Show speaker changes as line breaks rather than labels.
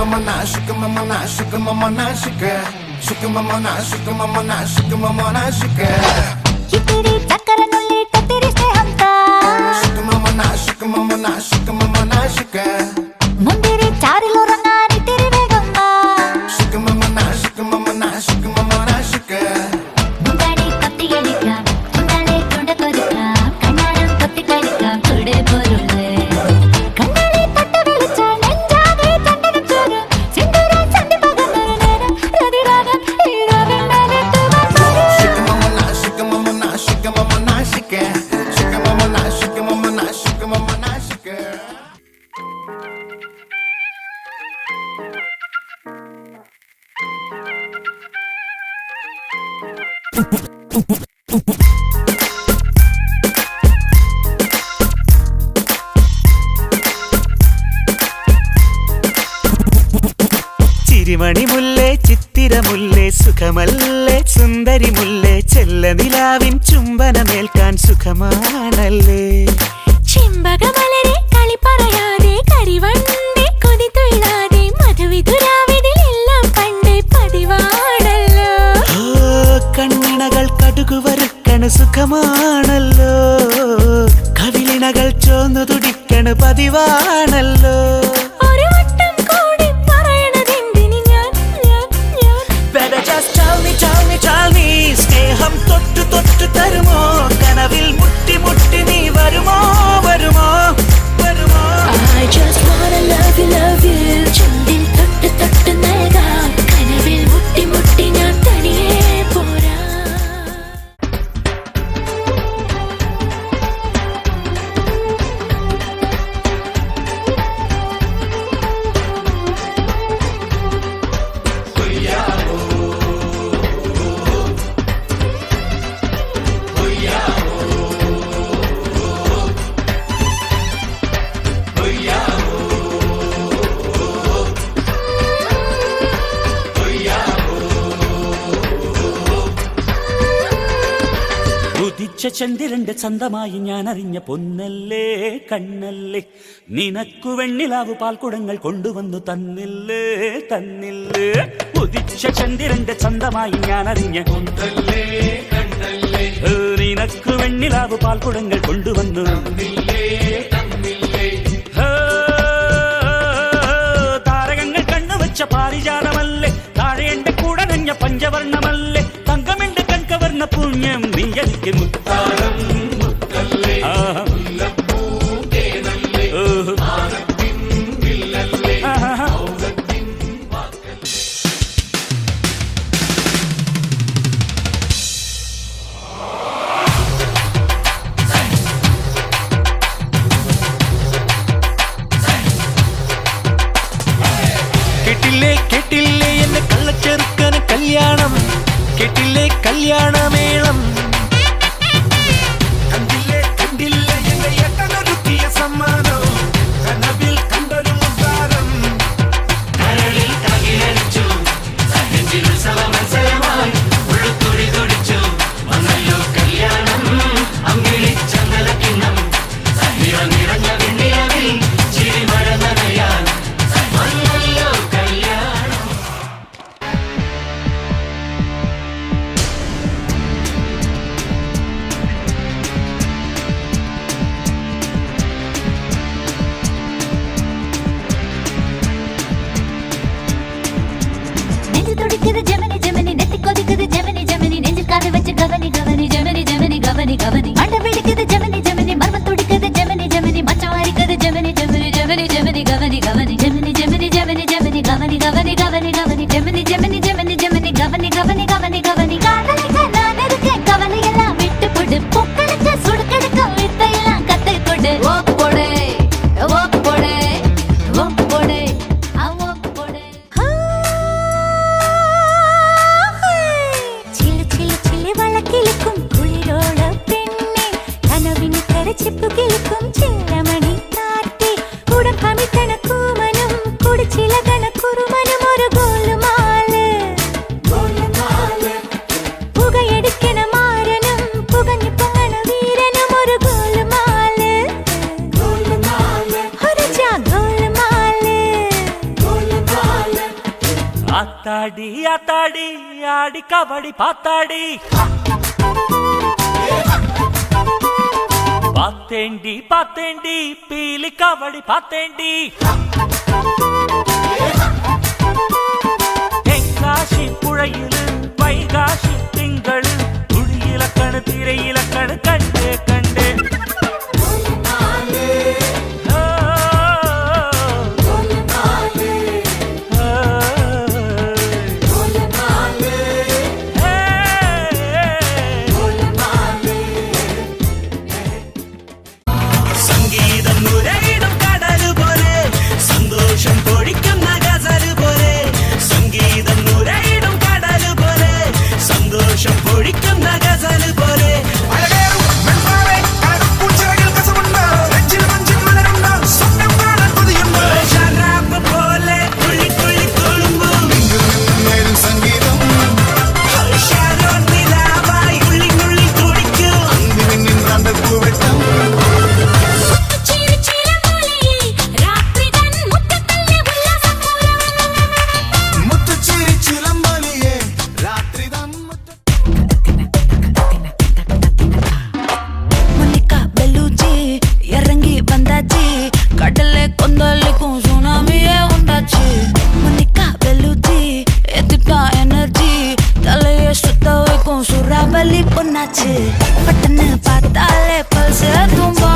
мамана, шика мамана, шика мамана, шика. Шика
мамана, шика мамана, шика мамана, шика. നിലവിലാവിൻ ചുംബനമേൽക്കാൻ സുഖമാണല്ലേ?
ചിമ്പകമലരെ കളി പറയാതെ കരിവണ്ടി കൊതിതൊഴിലാതെ മധുവിതുരാവിതിലെല്ലാം പണ്ടേ പതിവാണല്ലോ.
കണ്ണിണകൾ കടുകുവരുക്കണ് സുഖമാണല്ലോ. കവിളിണകൾ ചോന്നു തുടിക്കണ് പതിവാണല്ലോ.
ഉച്ചചന്ദ്രന്റെ ചന്തമായി ഞാൻ അറിഞ്ഞ പൊന്നല്ലേ കണ്ണല്ലേ. നിനക്കു വെണ്ണിലാവ് പാൽക്കുടങ്ങൾ കൊണ്ടുവന്നു തന്നില്ലേ തന്നില്ലേ. ഉദിച്ച ചന്ദിരന്റെ ചന്തമായി ഞാൻ അറിഞ്ഞ പൊന്നല്ലേ കണ്ണല്ലേ നിനക്കു വെണ്ണിലാവ് പാൽക്കുടങ്ങൾ കൊണ്ടുവന്നു തന്നില്ലേ താരകങ്ങൾ കണ്ണുവച്ച പാരിജാതമല്ലേ. താഴെ എന്റെ കൂടെ നഞ്ഞ പഞ്ചവർണമല്ലേ. పుణ్యం మీ ఎదికి ముత్తాయి
കെട്ടില്ലേ? കല്യാണമേള
ஆத்தாடி ஆத்தாடி ஆடி கபடி பார்த்தாடி பார்த்தேண்டி பார்த்தேண்டி பீலி கபடி பார்த்தேண்டி தென்காசி புழையில்
மல்லி பொண்ணாச்சு. பட்டுன்னு பார்த்தாலே பல்ஸ் தூம்போ